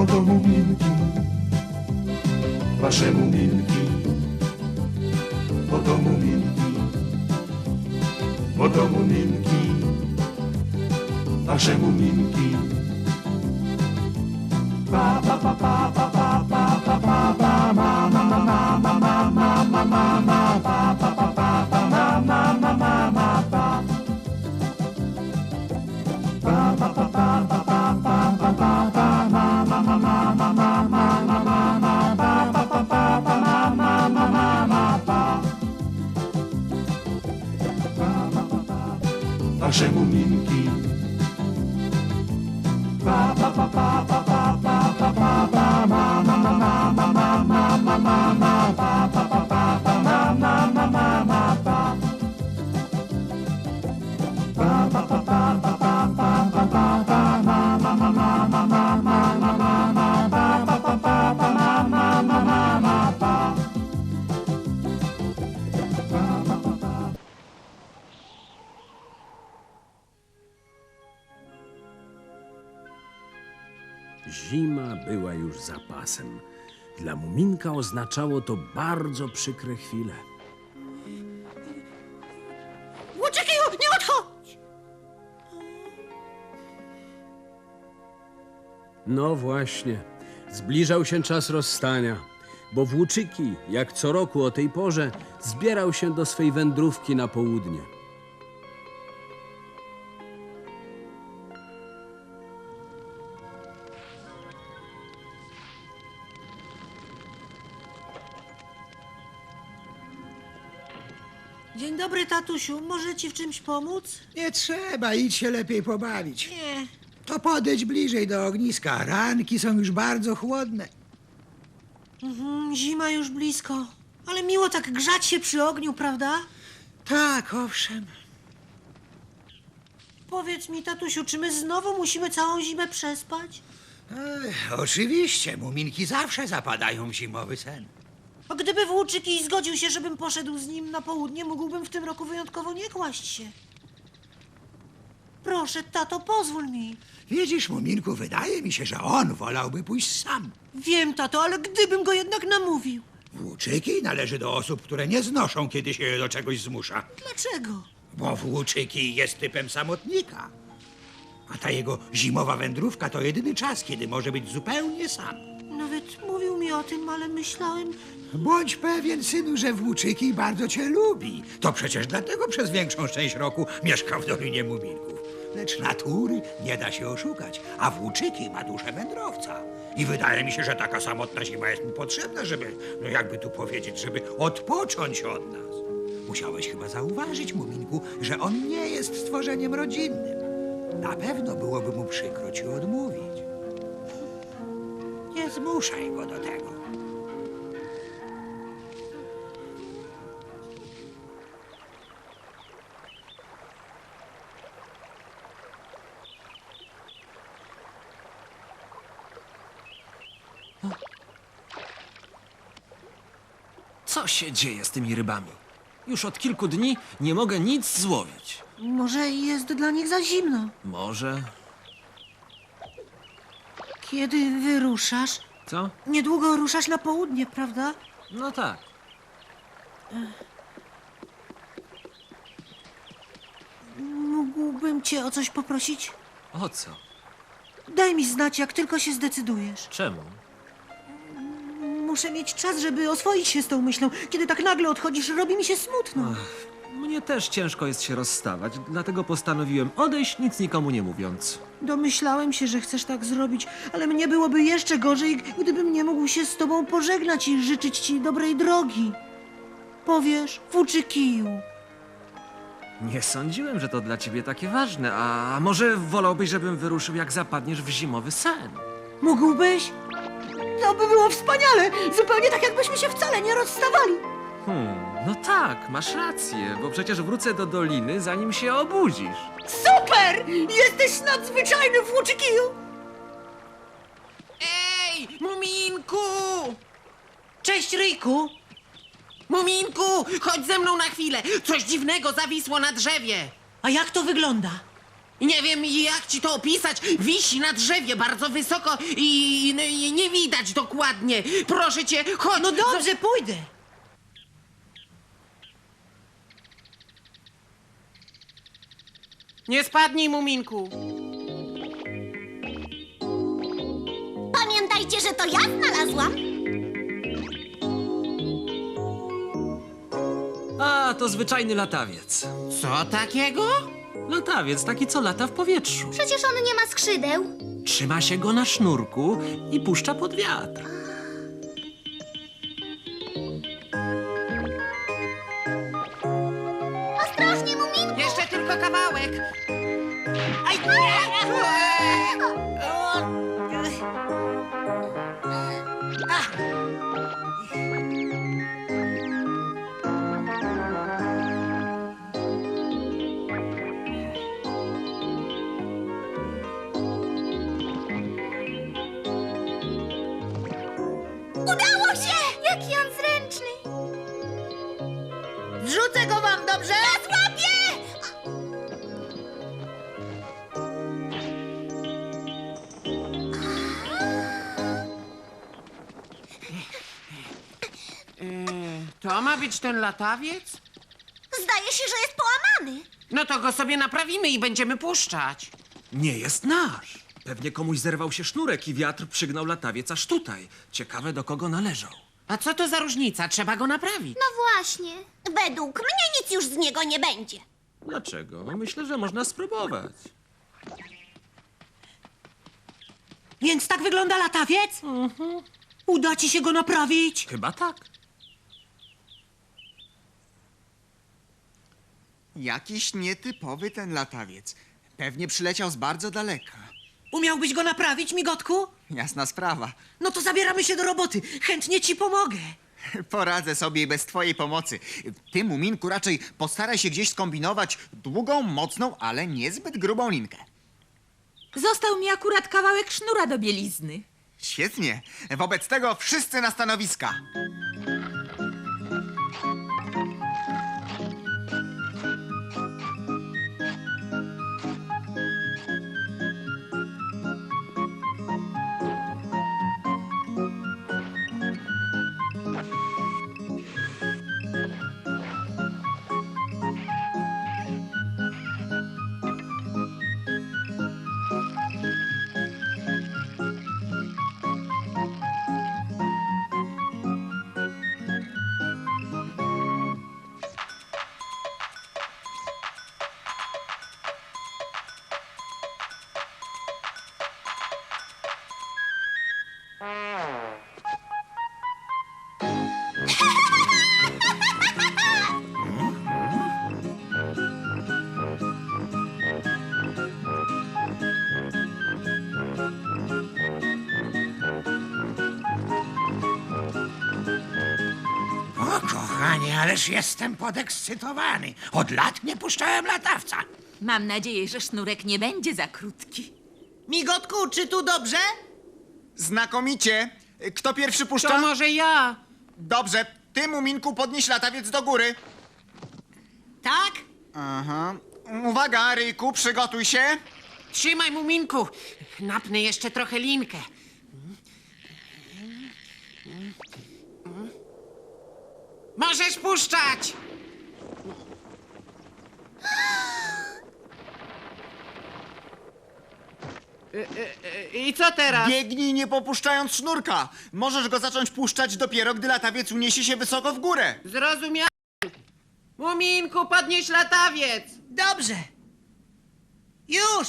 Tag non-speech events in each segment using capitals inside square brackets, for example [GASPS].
bo to muminki, wasze muminki, bo to muminki, bo to muminki, wasze muminki. Wasze muminki. Zima była już za pasem. Dla Muminka oznaczało to bardzo przykre chwile. Łuczykiju, nie odchodź! No właśnie, zbliżał się czas rozstania, bo Włóczyki, jak co roku o tej porze, zbierał się do swej wędrówki na południe. Tatusiu. Może ci w czymś pomóc? Nie trzeba, idź się lepiej pobawić. Nie. To podejdź bliżej do ogniska. Ranki są już bardzo chłodne. Mhm, zima już blisko. Ale miło tak grzać się przy ogniu, prawda? Tak, owszem. Powiedz mi, tatusiu, czy my znowu musimy całą zimę przespać? Ech, oczywiście, muminki zawsze zapadają w zimowy sen. A gdyby Włóczyki zgodził się, żebym poszedł z nim na południe, mógłbym w tym roku wyjątkowo nie kłaść się. Proszę, tato, pozwól mi. Widzisz, muminku, wydaje mi się, że on wolałby pójść sam. Wiem, tato, ale gdybym go jednak namówił. Włóczyki należy do osób, które nie znoszą, kiedy się je do czegoś zmusza. Dlaczego? Bo Włóczyki jest typem samotnika. A ta jego zimowa wędrówka to jedyny czas, kiedy może być zupełnie sam. O tym, ale myślałem, Bądź pewien, synu, że Włóczyki bardzo cię lubi. To przecież dlatego przez większą część roku mieszka w Dolinie Muminków. Lecz natury nie da się oszukać, a Włóczyki ma duszę wędrowca. I wydaje mi się, że taka samotna zima jest mu potrzebna, żeby, no jakby tu powiedzieć, żeby odpocząć od nas. Musiałeś chyba zauważyć, Muminku, że on nie jest stworzeniem rodzinnym. Na pewno byłoby mu przykro ci odmówić. Nie zmuszaj go do tego. Co się dzieje z tymi rybami? Już od kilku dni nie mogę nic złowić. może jest dla nich za zimno. Może. Kiedy wyruszasz? Co? Niedługo ruszasz na południe, prawda? No tak. Mógłbym cię o coś poprosić? O co? Daj mi znać, jak tylko się zdecydujesz. Czemu? Muszę mieć czas, żeby oswoić się z tą myślą. Kiedy tak nagle odchodzisz, robi mi się smutno. Mnie też ciężko jest się rozstawać, dlatego postanowiłem odejść, nic nikomu nie mówiąc. Domyślałem się, że chcesz tak zrobić, ale mnie byłoby jeszcze gorzej, gdybym nie mógł się z tobą pożegnać i życzyć ci dobrej drogi. Powiesz, włóczy kiju. Nie sądziłem, że to dla ciebie takie ważne, a może wolałbyś, żebym wyruszył, jak zapadniesz w zimowy sen? Mógłbyś? To by było wspaniale! Zupełnie tak, jakbyśmy się wcale nie rozstawali. Hmm, no tak, masz rację, bo przecież wrócę do doliny, zanim się obudzisz. Super! Jesteś nadzwyczajny włóczykiju! Ej, Muminku! Cześć, Ryjku! Muminku, chodź ze mną na chwilę. Coś dziwnego zawisło na drzewie. A jak to wygląda? Nie wiem, jak ci to opisać. Wisi na drzewie bardzo wysoko i, i nie widać dokładnie. Proszę cię, chodź. No dobrze, pójdę. Nie spadnij, Muminku. Pamiętajcie, że to ja znalazłam. A, to zwyczajny latawiec. Co takiego? Latawiec, taki co lata w powietrzu. Przecież on nie ma skrzydeł. Trzyma się go na sznurku i puszcza pod wiatr. Ma być ten latawiec? Zdaje się, że jest połamany. No to go sobie naprawimy i będziemy puszczać. Nie jest nasz. Pewnie komuś zerwał się sznurek i wiatr przygnał latawiec aż tutaj. Ciekawe, do kogo należał. A co to za różnica? Trzeba go naprawić. No właśnie. Według mnie nic już z niego nie będzie. Dlaczego? Myślę, że można spróbować. Więc tak wygląda latawiec? Uda ci się go naprawić? Chyba tak. Jakiś nietypowy ten latawiec. Pewnie przyleciał z bardzo daleka. Umiałbyś go naprawić, migotku? Jasna sprawa. No to zabieramy się do roboty. Chętnie ci pomogę. Poradzę sobie bez twojej pomocy. Ty, Muminku, raczej postaraj się gdzieś skombinować długą, mocną, ale niezbyt grubą linkę. Został mi akurat kawałek sznura do bielizny. Świetnie. Wobec tego wszyscy na stanowiska. O, kochanie, ależ jestem podekscytowany. Od lat nie puszczałem latawca. Mam nadzieję, że sznurek nie będzie za krótki. Migotku, czy tu dobrze? Znakomicie. Kto pierwszy To puszcza? może ja. Dobrze. Ty, Muminku, podnieś latawiec do góry. Tak? Aha. Uwaga, Ryjku, przygotuj się. Trzymaj, Muminku. Napnę jeszcze trochę linkę. Możesz puszczać! [GASPS] [GASPS] [GASPS] I co teraz? Biegnij nie popuszczając sznurka. Możesz go zacząć puszczać dopiero, gdy latawiec uniesie się wysoko w górę. Zrozumiałem. Muminku, podnieś latawiec! Dobrze. Już!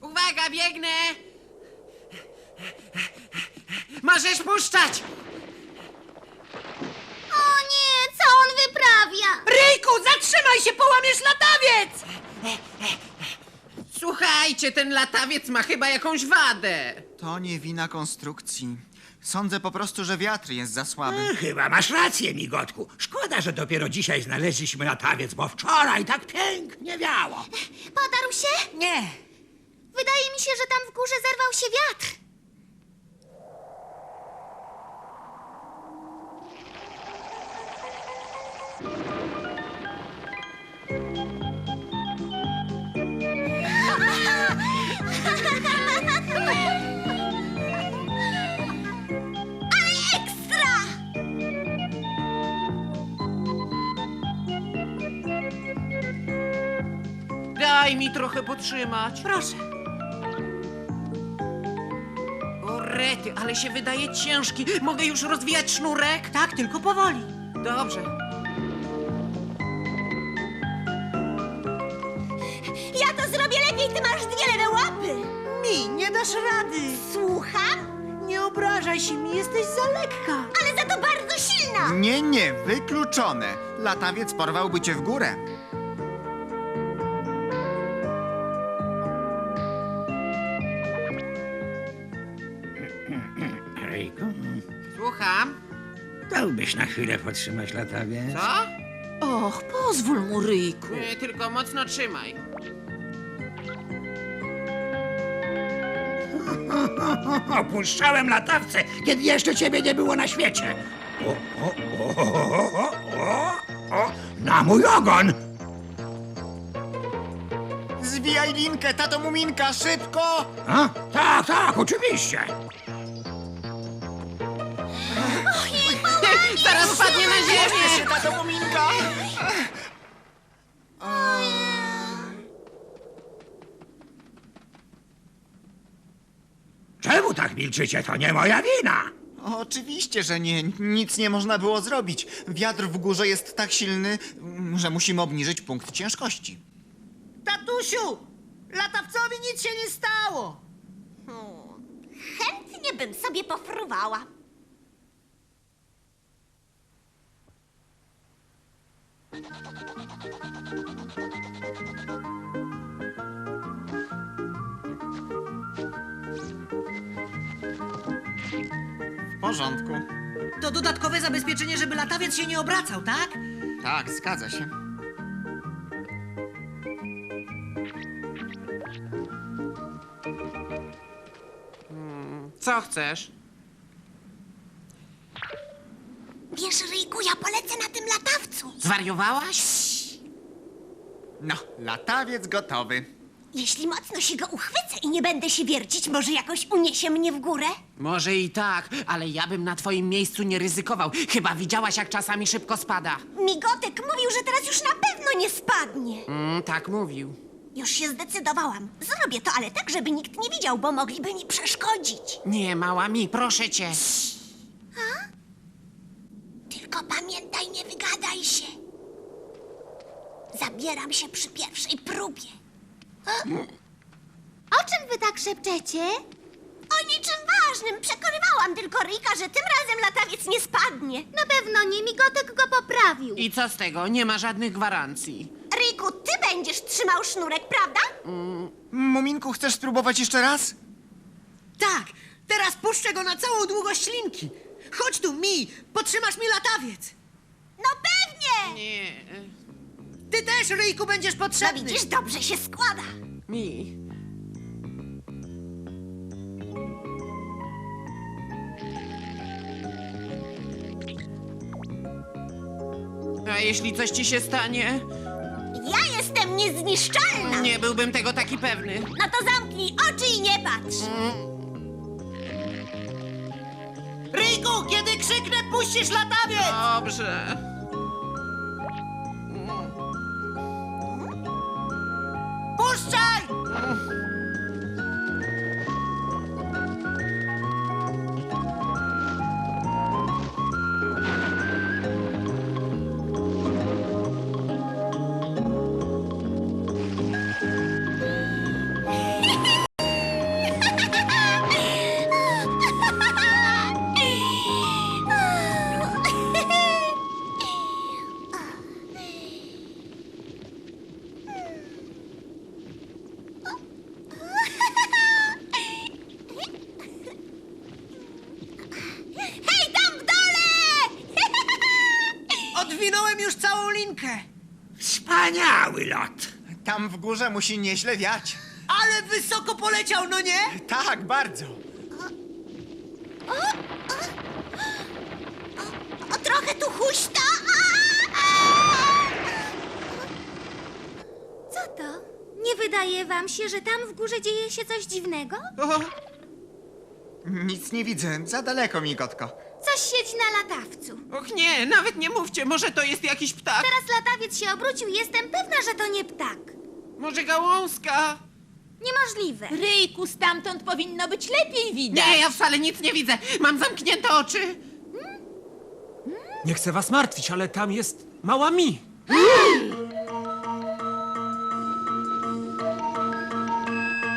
Uwaga, biegnę! Możesz puszczać! O nie, co on wyprawia? Ryjku, zatrzymaj się, połamiesz latawiec! Słuchajcie, ten latawiec ma chyba jakąś wadę. To nie wina konstrukcji. Sądzę po prostu, że wiatr jest za słaby. E, Chyba masz rację, migotku. Szkoda, że dopiero dzisiaj znaleźliśmy latawiec, bo wczoraj tak pięknie wiało. Podarł się? Nie. Wydaje mi się, że tam w górze zerwał się wiatr. Daj mi trochę potrzymać. Proszę. O rety, ale się wydaje ciężki. Mogę już rozwijać sznurek? Tak, tylko powoli. Dobrze. Ja to zrobię lepiej, ty masz dwie lewe łapy. Mi, nie dasz rady. Słucham? Nie obrażaj się mi, jesteś za lekka. Ale za to bardzo silna. Nie, nie, wykluczone. Latawiec porwałby cię w górę. Na chwilę podtrzymać latawiec? Co? Och, pozwól mu, Ryjku. Nie, tylko mocno trzymaj. [LAUGHS] Opuszczałem latawce, kiedy jeszcze ciebie nie było na świecie. O, o, o, o, o, o, o, na mój ogon! Zwijaj linkę, tato Muminka, szybko! A? Tak, tak, oczywiście. Zaraz spadnie na ziemię. się, tato Muminka! Czemu tak milczycie? To nie moja wina. Oczywiście, że nie. Nic nie można było zrobić. Wiatr w górze jest tak silny, mm, że musimy obniżyć punkt ciężkości. Tatusiu, latawcowi nic się nie stało. Chętnie bym sobie pofruwała. W porządku. To dodatkowe zabezpieczenie, żeby latawiec się nie obracał, tak? Tak, zgadza się. Co chcesz? Wiesz, Ryjku, ja polecę na tym latawcu. Zwariowałaś? No, latawiec gotowy. Jeśli mocno się go uchwycę i nie będę się wiercić, może jakoś uniesie mnie w górę? Może i tak, ale ja bym na twoim miejscu nie ryzykował. Chyba widziałaś, jak czasami szybko spada. Migotek mówił, że teraz już na pewno nie spadnie. Mm, tak mówił. Już się zdecydowałam. Zrobię to, ale tak, żeby nikt nie widział, bo mogliby mi przeszkodzić. Nie, mała mi, proszę cię. Tylko pamiętaj, nie wygadaj się. Zabieram się przy pierwszej próbie. O czym wy tak szepczecie? O niczym ważnym. Przekonywałam tylko Rika, że tym razem latawiec nie spadnie. Na pewno nie. Migotek go poprawił. I co z tego? Nie ma żadnych gwarancji. Riku, ty będziesz trzymał sznurek, prawda? Muminku, chcesz spróbować jeszcze raz? Tak, teraz puszczę go na całą długość linki. Chodź tu, Mi, potrzymasz mi latawiec. No pewnie! Nie. Ty też, Ryjku, będziesz No potrzebny. widzisz, dobrze się składa. Mi. A jeśli coś ci się stanie? Ja jestem niezniszczalna. Nie byłbym tego taki pewny. No to zamknij oczy i nie patrz. Ryjku, kiedy krzyknę, puścisz latawiec. Dobrze. Rozwinąłem już całą linkę. Wspaniały lot. Tam w górze musi nieźle wiać. Ale wysoko poleciał, no nie? Tak, bardzo. O, trochę tu huśta. Co to? Nie wydaje wam się, że tam w górze dzieje się coś dziwnego? O! Nic nie widzę, za daleko, migotko. Coś siedzi na latawcu. Och nie, nawet nie mówcie, może to jest jakiś ptak. Teraz latawiec się obrócił i jestem pewna, że to nie ptak. Może gałązka. Niemożliwe. Ryjku, stamtąd powinno być lepiej widać. Nie, ja wcale nic nie widzę. Mam zamknięte oczy. Nie chcę was martwić, ale tam jest mała mi.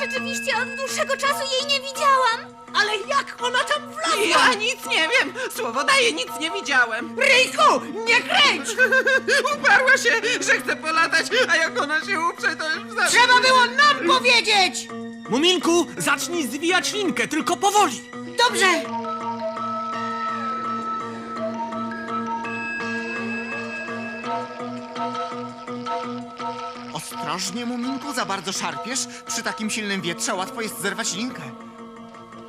Rzeczywiście od dłuższego czasu jej nie widziałam. Ale jak ona tam wlazła? Ja nic nie wiem. Słowo daję, nic nie widziałem. Ryjku, nie kręć! [LAUGHS] Uparła się, że chce polatać, a jak ona się uprze, to już za... Trzeba było nam powiedzieć! Muminku, zacznij zwijać linkę, tylko powoli. Dobrze! Ostrożnie, Muminku, za bardzo szarpiesz. Przy takim silnym wietrze łatwo jest zerwać linkę.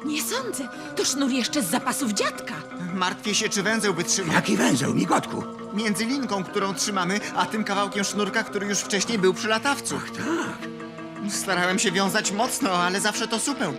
Nie sądzę. To sznur jeszcze z zapasów dziadka. Martwię się, czy węzeł wytrzyma. Jaki węzeł, migotku? Między linką, którą trzymamy, a tym kawałkiem sznurka, który już wcześniej był przy latawcu. Tak. Starałem się wiązać mocno, ale zawsze to supeł.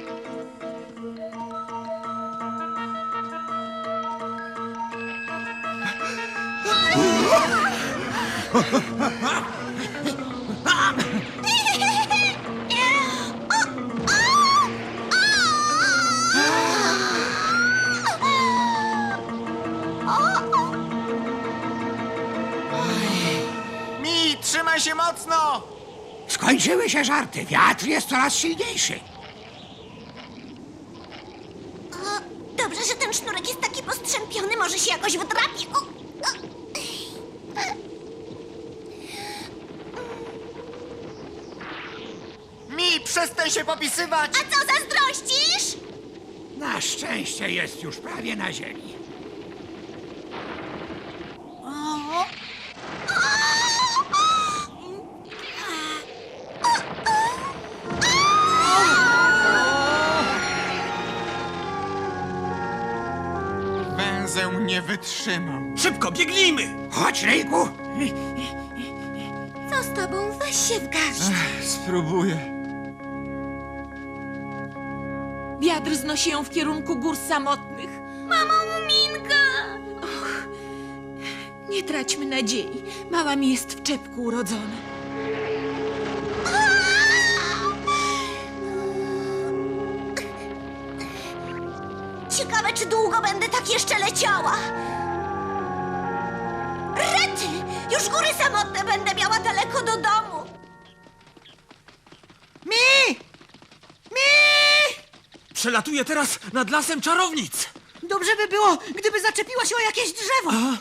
Skończyły się żarty. Wiatr jest coraz silniejszy. O, dobrze, że ten sznurek jest taki postrzępiony, może się jakoś wydrapi. O, o. Mi, przestań się popisywać! A co, zazdrościsz? Na szczęście jest już prawie na ziemi. Wytrzymał. Szybko, biegnijmy! Chodź, Ryjku. Co z tobą? Weź się w garść. Spróbuję. Wiatr znosi ją w kierunku gór samotnych. Mamo Muminka! Och, nie traćmy nadziei. Mała mi jest w czepku urodzona. Ciekawe, czy długo będę tak jeszcze leciała. Już góry samotne będę miała daleko do domu. Mi! Mi! Przelatuję teraz nad lasem czarownic. Dobrze by było, gdyby zaczepiła się o jakieś drzewo.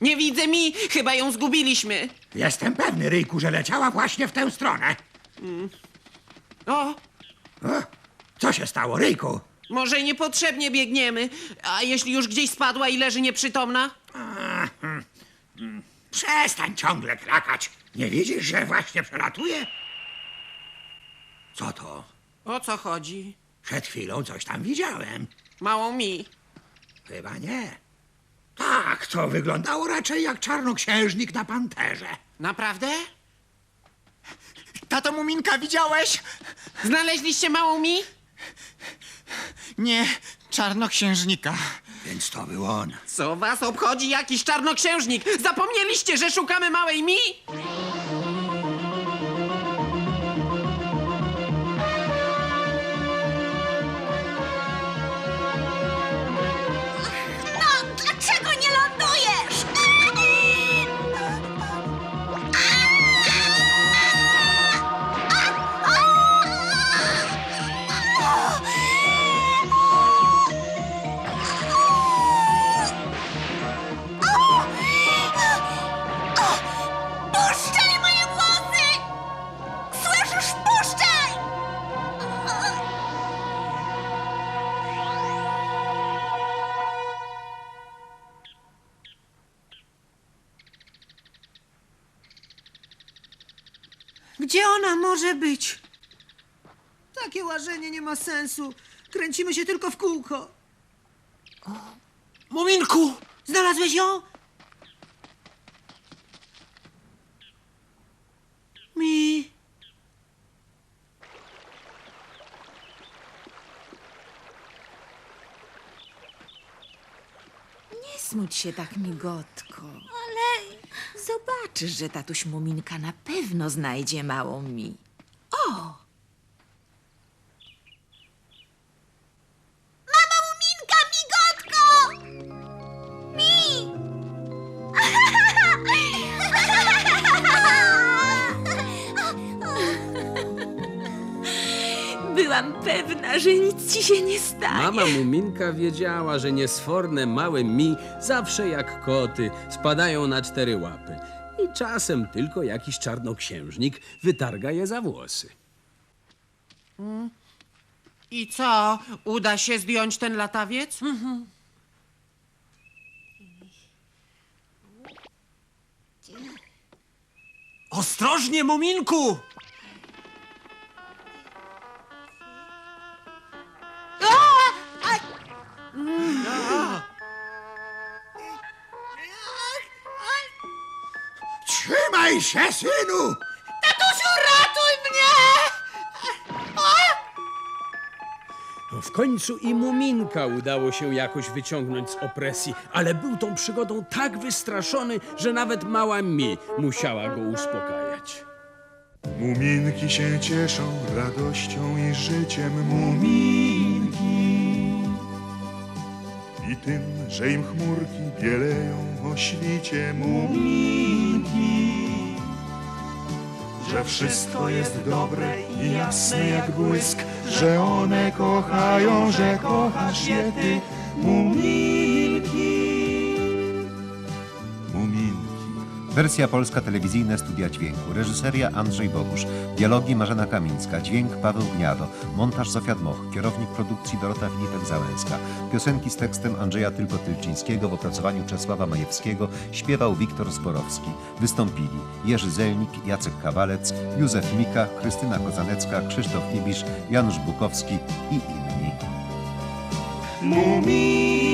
Nie widzę mi, chyba ją zgubiliśmy. Jestem pewny, Ryjku, że leciała właśnie w tę stronę. O, O, co się stało, Ryjku? może niepotrzebnie biegniemy. A jeśli już gdzieś spadła i leży nieprzytomna? Przestań ciągle krakać. Nie widzisz, że właśnie przelatuje? Co to? O co chodzi? Przed chwilą coś tam widziałem. Małą mi. Chyba nie. Tak, to wyglądało raczej jak czarnoksiężnik na panterze. Naprawdę? Tato Muminka, widziałeś? Znaleźliście małą mi? Nie, czarnoksiężnika. Więc to był on. Co was obchodzi jakiś czarnoksiężnik? Zapomnieliście, że szukamy małej mi? Takie łażenie nie ma sensu. Kręcimy się tylko w kółko. Muminku! Znalazłeś ją? Mi. Nie smuć się tak, migotko. Ale... Zobaczysz, że tatuś Muminka na pewno znajdzie małą mi. Byłam pewna, że nic ci się nie stanie. Mama Muminka wiedziała, że niesforne małe mi zawsze jak koty spadają na cztery łapy. I czasem tylko jakiś czarnoksiężnik wytarga je za włosy. I co? Uda się zdjąć ten latawiec? Ostrożnie, Muminku! Trzymaj się, synu! No w końcu i Muminka udało się jakoś wyciągnąć z opresji, ale był tą przygodą tak wystraszony, że nawet mała mi musiała go uspokajać. Muminki się cieszą radością i życiem muminki I tym, że im chmurki bieleją o świcie muminki. Że wszystko jest dobre i jasne jak błysk Że one kochają, że kochasz je ty Muminki Wersja polska telewizyjne studia dźwięku. Reżyseria Andrzej Bogusz. Dialogi Marzena Kamińska. Dźwięk Paweł Gniado. Montaż Zofia Dmoch. Kierownik produkcji Dorota Filipek-Załęska. Piosenki z tekstem Andrzeja Tylko-Tylczyńskiego w opracowaniu Czesława Majewskiego śpiewał Wiktor Zborowski. Wystąpili Jerzy Zelnik, Jacek Kawalec, Józef Mika, Krystyna Kozanecka, Krzysztof Ibisz, Janusz Bukowski i inni. Muminki